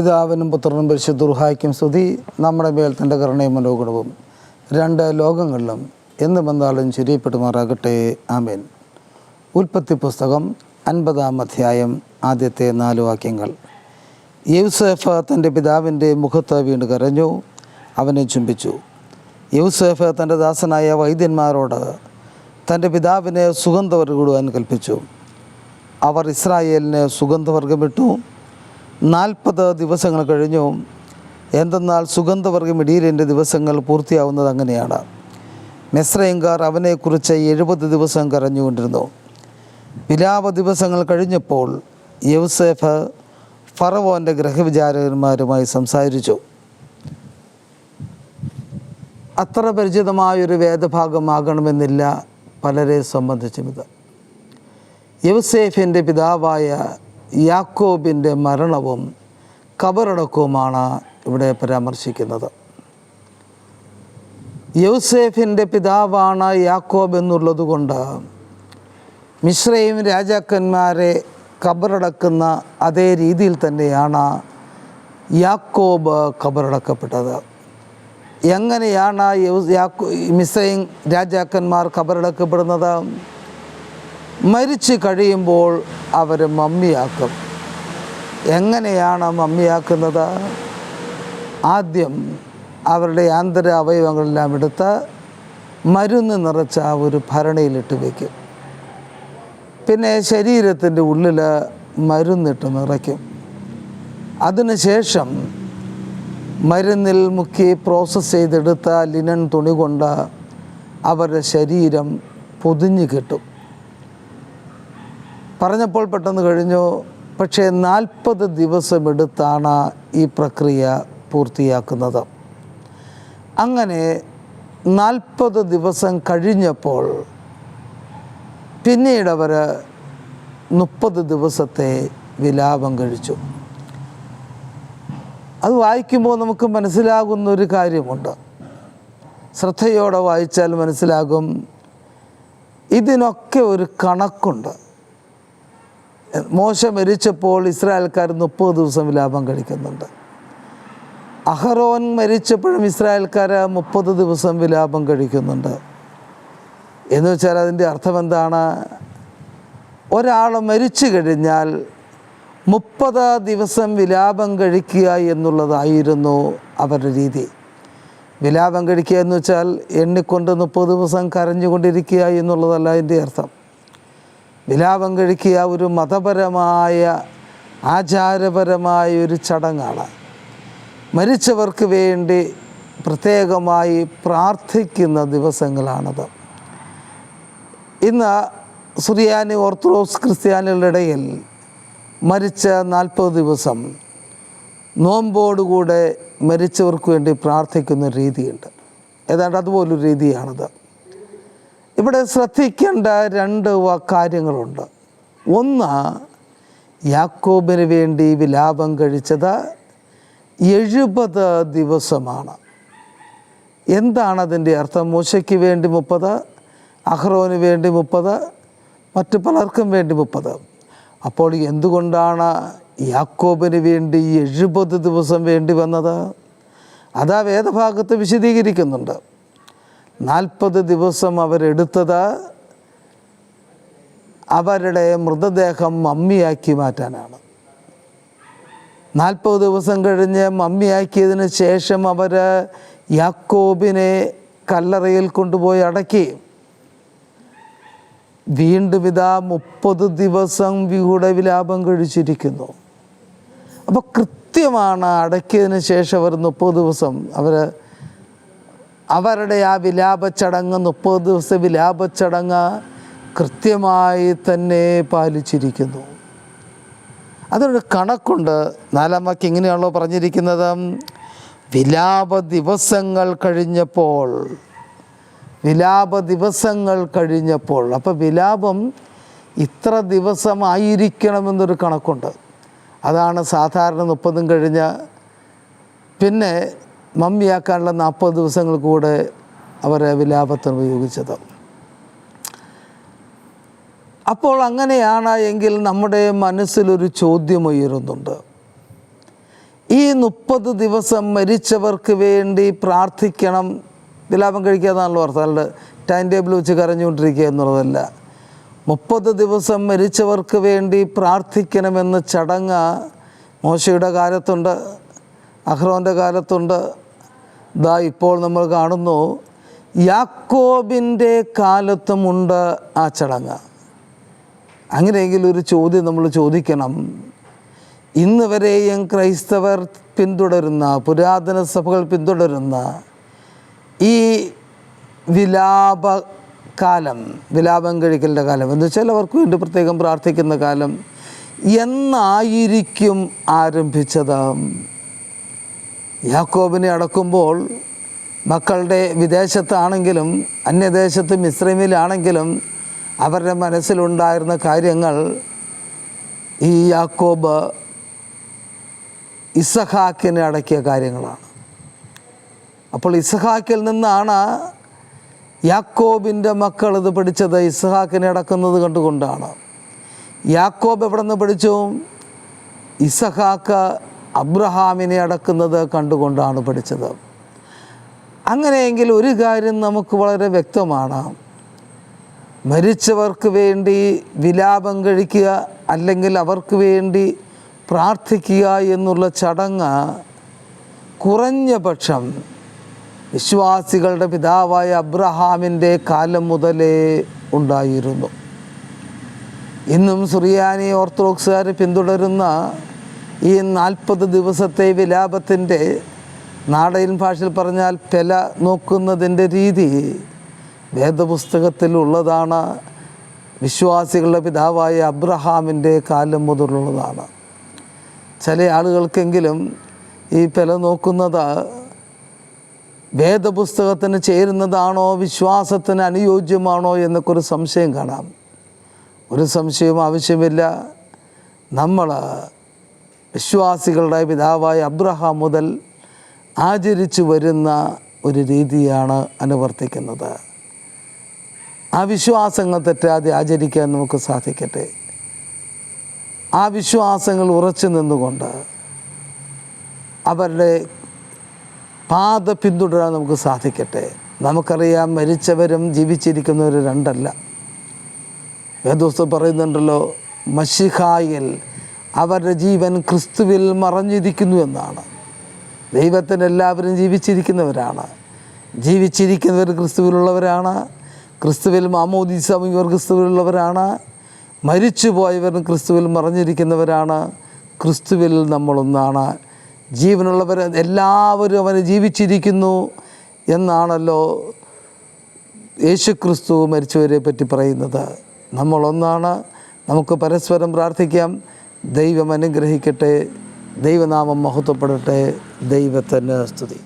പിതാവിനും പുത്രനും പരിശുദ്ധുർഹായ്ക്കും സ്തുതി. നമ്മുടെ മേൽ തന്റെ കരുണയും മനോഗുണവും രണ്ട് ലോകങ്ങളിലും എന്ന് വന്നാലും ചുരിയപ്പെടുമാറാകട്ടെ ആമേൻ. ഉൽപ്പത്തി പുസ്തകം അൻപതാം അധ്യായം ആദ്യത്തെ നാല് വാക്യങ്ങൾ. യൂസഫ് തന്റെ പിതാവിന്റെ മുഖത്ത് വീണ് കരഞ്ഞു അവനെ ചുംബിച്ചു. യൂസഫ് തന്റെ ദാസനായ വൈദ്യന്മാരോട് തന്റെ പിതാവിനെ സുഗന്ധവർഗിടുവാൻ കൽപ്പിച്ചു. അവർ ഇസ്രായേലിന് സുഗന്ധവർഗമിട്ടു നാൽപ്പത് ദിവസങ്ങൾ കഴിഞ്ഞു. എന്തെന്നാൽ സുഗന്ധവർഗം മെഡീരിയന്റെ ദിവസങ്ങൾ പൂർത്തിയാവുന്നത് അങ്ങനെയാണ്. മെസ്രയങ്കാർ അവനെക്കുറിച്ച് എഴുപത് ദിവസം കരഞ്ഞുകൊണ്ടിരുന്നു. വിലാപ ദിവസങ്ങൾ കഴിഞ്ഞപ്പോൾ യൗസേഫ് ഫറവോന്റെ ഗ്രഹവിചാരകന്മാരുമായി സംസാരിച്ചു. അത്ര പരിചിതമായൊരു വേദഭാഗമാകണമെന്നില്ല പലരെ സംബന്ധിച്ചും ഇത് യൗസേഫിന്റെ പിതാവായ യാക്കോബിന്റെ മരണവും കബറടക്കവുമാണ് ഇവിടെ പരാമർശിക്കുന്നത്. യൗസേഫിന്റെ പിതാവാണ് യാക്കോബ് എന്നുള്ളത് കൊണ്ട് മിശ്രയും രാജാക്കന്മാരെ കബറടക്കുന്ന അതേ രീതിയിൽ തന്നെയാണ് യാക്കോബ് കബറടക്കപ്പെട്ടത്. എങ്ങനെയാണ് യാക്കോ മിശ്രയും രാജാക്കന്മാർ കബറടക്കപ്പെടുന്നത്? മരിച്ചു കഴിയുമ്പോൾ അവർ മമ്മിയാക്കും. എങ്ങനെയാണ് മമ്മിയാക്കുന്നത്? ആദ്യം അവരുടെ ആന്തര അവയവങ്ങളെല്ലാം എടുത്ത് മരുന്ന് നിറച്ച ഒരു ഭരണിയിലിട്ട് വയ്ക്കും പിന്നെ ശരീരത്തിന്റെ ഉള്ളിൽ മരുന്നിട്ട് നിറയ്ക്കും. അതിനുശേഷം മരുന്നിൽ മുക്കി പ്രോസസ്സ് ചെയ്തെടുത്ത ലിനൻ തുണി കൊണ്ട് അവരുടെ ശരീരം പൊതിഞ്ഞു കിട്ടും. പറഞ്ഞപ്പോൾ പെട്ടെന്ന് കഴിഞ്ഞു. പക്ഷേ നാൽപ്പത് ദിവസമെടുത്താണ് ഈ പ്രക്രിയ പൂർത്തിയാക്കുന്നത്. അങ്ങനെ നാൽപ്പത് ദിവസം കഴിഞ്ഞപ്പോൾ പിന്നീട് അവർ മുപ്പത് ദിവസത്തെ വിലാപം കഴിച്ചു. അത് വായിക്കുമ്പോൾ നമുക്ക് മനസ്സിലാകുന്ന ഒരു കാര്യമുണ്ട്. ശ്രദ്ധയോടെ വായിച്ചാൽ മനസ്സിലാകും. ഇതിനൊക്കെ ഒരു കണക്കുണ്ട്. മോശ മരിച്ചപ്പോൾ ഇസ്രായേൽക്കാർ മുപ്പത് ദിവസം വിലാപം കഴിക്കുന്നുണ്ട്. അഹറോൻ മരിച്ചപ്പോഴും ഇസ്രായേൽക്കാർ മുപ്പത് ദിവസം വിലാപം കഴിക്കുന്നുണ്ട്. എന്ന് വെച്ചാൽ അതിന്റെ അർത്ഥം എന്താണ്? ഒരാൾ മരിച്ചു കഴിഞ്ഞാൽ മുപ്പത് ദിവസം വിലാപം കഴിക്കുക എന്നുള്ളതായിരുന്നു അവരുടെ രീതി. വിലാപം കഴിക്കുക എന്ന് വെച്ചാൽ എണ്ണിക്കൊണ്ട് മുപ്പത് ദിവസം കരഞ്ഞുകൊണ്ടിരിക്കുക എന്നുള്ളതല്ല അതിന്റെ അർത്ഥം. വിലാപം കഴിക്കുക ഒരു മതപരമായ ആചാരപരമായ ഒരു ചടങ്ങാണ്. മരിച്ചവർക്ക് വേണ്ടി പ്രത്യേകമായി പ്രാർത്ഥിക്കുന്ന ദിവസങ്ങളാണത്. ഇന്ന് സുറിയാനി ഓർത്തഡോക്സ് ക്രിസ്ത്യാനികളുടെ ഇടയിൽ മരിച്ച നാൽപ്പത് ദിവസം നോമ്പോടുകൂടെ മരിച്ചവർക്ക് വേണ്ടി പ്രാർത്ഥിക്കുന്ന രീതിയുണ്ട്. ഏതാണ്ട് അതുപോലൊരു രീതിയാണത്. ഇവിടെ ശ്രദ്ധിക്കേണ്ട രണ്ട് കാര്യങ്ങളുണ്ട്. ഒന്ന് യാക്കോബിന് വേണ്ടി വിലാപം കഴിച്ചത് എഴുപത് ദിവസമാണ്. എന്താണ് അതിന്റെ അർത്ഥം? മൂശയ്ക്ക് വേണ്ടി മുപ്പത് അഹ്റോന് വേണ്ടി മുപ്പത് മറ്റു പലർക്കും വേണ്ടി മുപ്പത്. അപ്പോൾ എന്തുകൊണ്ടാണ് യാക്കോബിന് വേണ്ടി എഴുപത് ദിവസം വേണ്ടി വന്നത്? അതാ വേദഭാഗത്ത് വിശദീകരിക്കുന്നുണ്ട്. നാൽപ്പത് ദിവസം അവരെടുത്തത് അവരുടെ മൃതദേഹം മമ്മിയാക്കി മാറ്റാനാണ്. നാൽപ്പത് ദിവസം കഴിഞ്ഞ് മമ്മിയാക്കിയതിന് ശേഷം അവർ യാക്കോബിനെ കല്ലറയിൽ കൊണ്ടുപോയി അടക്കി. വീണ്ടും ഇതാ മുപ്പത് ദിവസം വിഹുടെ വിലാപം കഴിച്ചിരിക്കുന്നു. അപ്പോൾ കൃത്യമാണ് അടക്കിയതിന് ശേഷം അവർ മുപ്പത് ദിവസം അവർ അവരുടെ ആ വിലാപച്ചടങ്ങ് മുപ്പത് ദിവസത്തെ വിലാപച്ചടങ്ങ് കൃത്യമായി തന്നെ പാലിച്ചിരിക്കുന്നു. അതിനൊരു കണക്കുണ്ട്. നാലാം ഇങ്ങനെയാണല്ലോ പറഞ്ഞിരിക്കുന്നത്. വിലാപ ദിവസങ്ങൾ കഴിഞ്ഞപ്പോൾ വിലാപ ദിവസങ്ങൾ കഴിഞ്ഞപ്പോൾ. അപ്പോൾ വിലാപം ഇത്ര ദിവസമായിരിക്കണമെന്നൊരു കണക്കുണ്ട്. അതാണ് സാധാരണ മുപ്പതും കഴിഞ്ഞ്. പിന്നെ മമ്മിയാക്കാനുള്ള നാൽപ്പത് ദിവസങ്ങൾ കൂടെ അവരെ വിലാപത്തിന് ഉപയോഗിച്ചത്. അപ്പോൾ അങ്ങനെയാണ് എങ്കിൽ നമ്മുടെ മനസ്സിലൊരു ചോദ്യം ഉയരുന്നുണ്ട് ഈ മുപ്പത് ദിവസം മരിച്ചവർക്ക് വേണ്ടി പ്രാർത്ഥിക്കണം. വിലാപം കഴിക്കുക എന്നാണല്ലോ അർത്ഥം. അല്ലെ ടൈം ടേബിൾ വെച്ച് കരഞ്ഞുകൊണ്ടിരിക്കുക എന്നുള്ളതല്ല. മുപ്പത് ദിവസം മരിച്ചവർക്ക് വേണ്ടി പ്രാർത്ഥിക്കണമെന്ന ചടങ്ങ് മോശയുടെ കാലത്തുണ്ട്. അഹ്റോന്റെ കാലത്തുണ്ട്. ദാ ഇപ്പോൾ നമ്മൾ കാണുന്നു യാക്കോബിന്റെ കാലത്തുമുണ്ട് ആ ചടങ്ങ്. അങ്ങനെയെങ്കിൽ ഒരു ചോദ്യം നമ്മൾ ചോദിക്കണം. ഇന്ന് വരെയും ക്രൈസ്തവർ പിന്തുടരുന്ന പുരാതന സഭകൾ പിന്തുടരുന്ന ഈ വിലാപ കാലം വിലാപം കഴിക്കലിന്റെ കാലം എന്ന് വെച്ചാൽ അവർക്ക് വേണ്ടി പ്രത്യേകം പ്രാർത്ഥിക്കുന്ന കാലം എന്നായിരിക്കും ആരംഭിച്ചത്. യാക്കോബിനെ അടക്കുമ്പോൾ മക്കളുടെ വിദേശത്താണെങ്കിലും അന്യദേശത്ത് മിശ്രമിലാണെങ്കിലും അവരുടെ മനസ്സിലുണ്ടായിരുന്ന കാര്യങ്ങൾ ഈ യാക്കോബ് ഇസഹാക്കിനെ അടക്കിയ കാര്യങ്ങളാണ്. അപ്പോൾ ഇസഹാക്കിൽ നിന്നാണ് യാക്കോബിന്റെ മക്കൾ ഇത് പഠിച്ചത് ഇസഹാക്കിനെ അടക്കുന്നത് കണ്ടുകൊണ്ടാണ്. യാക്കോബ് എവിടെ നിന്ന് പഠിച്ചു ഇസഹാക്ക് അബ്രഹാമിനെ അടക്കുന്നത് കണ്ടുകൊണ്ടാണ് പഠിച്ചത്. അങ്ങനെയെങ്കിൽ ഒരു കാര്യം നമുക്ക് വളരെ വ്യക്തമാണ്. മരിച്ചവർക്ക് വേണ്ടി വിലാപം കഴിക്കുക അല്ലെങ്കിൽ അവർക്ക് വേണ്ടി പ്രാർത്ഥിക്കുക എന്നുള്ള ചടങ്ങ് കുറഞ്ഞ പക്ഷം വിശ്വാസികളുടെ പിതാവായ അബ്രഹാമിന്റെ കാലം മുതലേ ഉണ്ടായിരുന്നു. ഇന്നും സുറിയാനി ഓർത്തഡോക്സുകാർ പിന്തുടരുന്ന ഈ നാൽപ്പത് ദിവസത്തെ വിലാപത്തിന്റെ നാടയിൻ ഭാഷയിൽ പറഞ്ഞാൽ പെല നോക്കുന്നതിന്റെ രീതി വേദപുസ്തകത്തിലുള്ളതാണ് വിശ്വാസികളുടെ പിതാവായ അബ്രഹാമിന്റെ കാലം മുതലുള്ളതാണ്. ചില ആളുകൾക്കെങ്കിലും ഈ പെല നോക്കുന്നത് വേദപുസ്തകത്തിന് ചേരുന്നതാണോ വിശ്വാസത്തിന് അനുയോജ്യമാണോ എന്നൊക്കെ ഒരു സംശയം കാണാം. ഒരു സംശയവും ആവശ്യമില്ല. നമ്മൾ വിശ്വാസികളുടെ പിതാവായ അബ്രഹാം മുതൽ ആചരിച്ചു വരുന്ന ഒരു രീതിയാണ് അനുവർത്തിക്കുന്നത്. ആ വിശ്വാസങ്ങൾ തെറ്റാതെ ആചരിക്കാൻ നമുക്ക് സാധിക്കട്ടെ. ആ വിശ്വാസങ്ങൾ ഉറച്ചു നിന്നുകൊണ്ട് അവരുടെ പാത പിന്തുടരാൻ നമുക്ക് സാധിക്കട്ടെ. നമുക്കറിയാം മരിച്ചവരും ജീവിച്ചിരിക്കുന്നവരും രണ്ടല്ല. വേദോസ്തം പറയുന്നുണ്ടല്ലോ മഷിഹായിൽ അവരുടെ ജീവൻ ക്രിസ്തുവിൽ മറഞ്ഞിരിക്കുന്നു എന്നാണ്. ദൈവത്തിന് എല്ലാവരും ജീവിച്ചിരിക്കുന്നവരാണ്. ജീവിച്ചിരിക്കുന്നവർ ക്രിസ്തുവിലുള്ളവരാണ്. ക്രിസ്തുവിൽ മാമോദീസ ഇവർ ക്രിസ്തുവിലുള്ളവരാണ്. മരിച്ചുപോയവർ ക്രിസ്തുവിൽ മറഞ്ഞിരിക്കുന്നവരാണ്. ക്രിസ്തുവിൽ നമ്മളൊന്നാണ്. ജീവനുള്ളവർ എല്ലാവരും അവന് ജീവിച്ചിരിക്കുന്നു എന്നാണല്ലോ യേശു ക്രിസ്തു മരിച്ചവരെ പറ്റി പറയുന്നത്. നമ്മളൊന്നാണ്. നമുക്ക് പരസ്പരം പ്രാർത്ഥിക്കാം. ദൈവം അനുഗ്രഹിക്കട്ടെ ദൈവനാമം മഹത്വപ്പെടട്ടെ ദൈവത്തിന് സ്തുതി.